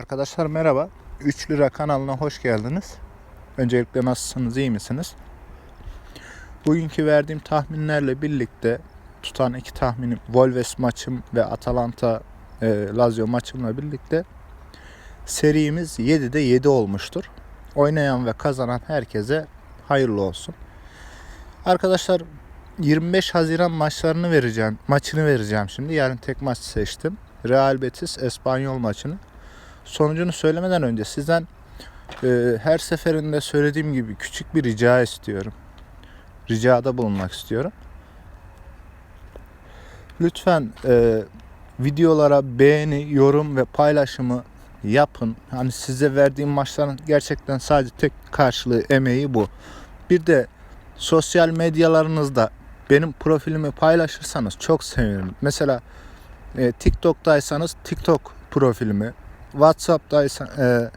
Arkadaşlar merhaba. 3 lira kanalına hoş geldiniz. Öncelikle nasılsınız, iyi misiniz? Bugünkü verdiğim tahminlerle birlikte tutan iki tahminim Wolves maçım ve Atalanta e, Lazio maçımla birlikte serimiz 7'de 7 olmuştur. Oynayan ve kazanan herkese hayırlı olsun. Arkadaşlar 25 Haziran maçlarını vereceğim. Maçını vereceğim şimdi. Yarın tek maç seçtim. Real Betis Espanyol maçını. Sonucunu söylemeden önce sizden e, her seferinde söylediğim gibi küçük bir rica istiyorum. Ricada bulunmak istiyorum. Lütfen e, videolara beğeni, yorum ve paylaşımı yapın. Hani size verdiğim maçların gerçekten sadece tek karşılığı emeği bu. Bir de sosyal medyalarınızda benim profilimi paylaşırsanız çok sevinirim. Mesela e, TikTok'taysanız TikTok profilimi, WhatsApp'taysan e,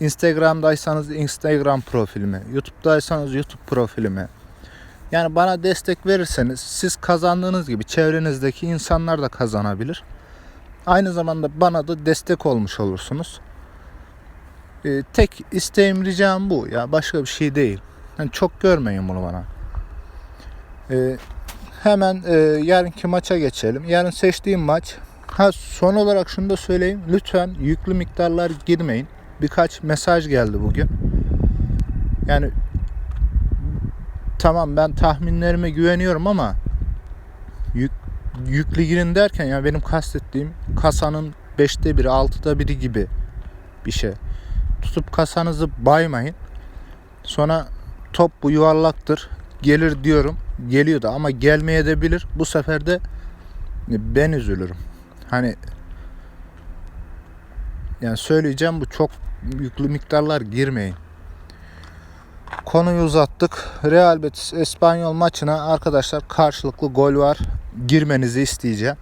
Instagram'daysanız Instagram profilimi, YouTube'daysanız YouTube profilimi. Yani bana destek verirseniz siz kazandığınız gibi çevrenizdeki insanlar da kazanabilir. Aynı zamanda bana da destek olmuş olursunuz. E, tek isteğim ricam bu ya başka bir şey değil. Yani çok görmeyin bunu bana. E, hemen e, yarınki maça geçelim. Yarın seçtiğim maç. Ha son olarak şunu da söyleyeyim. Lütfen yüklü miktarlar girmeyin. Birkaç mesaj geldi bugün. Yani tamam ben tahminlerime güveniyorum ama yük, yüklü girin derken yani benim kastettiğim kasanın 5'te biri 6'da biri gibi bir şey. Tutup kasanızı baymayın. Sonra top bu yuvarlaktır. Gelir diyorum. Geliyor da ama gelmeye de bilir. Bu sefer de ben üzülürüm. Hani yani söyleyeceğim bu çok yüklü miktarlar girmeyin. Konuyu uzattık. Real Betis Espanyol maçına arkadaşlar karşılıklı gol var. Girmenizi isteyeceğim.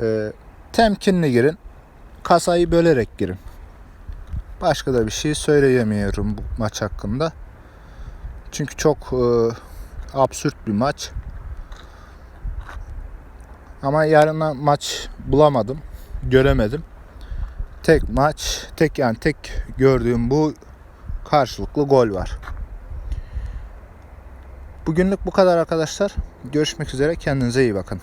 Ee, temkinli girin. Kasayı bölerek girin. Başka da bir şey söyleyemiyorum bu maç hakkında. Çünkü çok e, absürt bir maç. Ama yarına maç bulamadım. Göremedim. Tek maç, tek yani tek gördüğüm bu karşılıklı gol var. Bugünlük bu kadar arkadaşlar. Görüşmek üzere. Kendinize iyi bakın.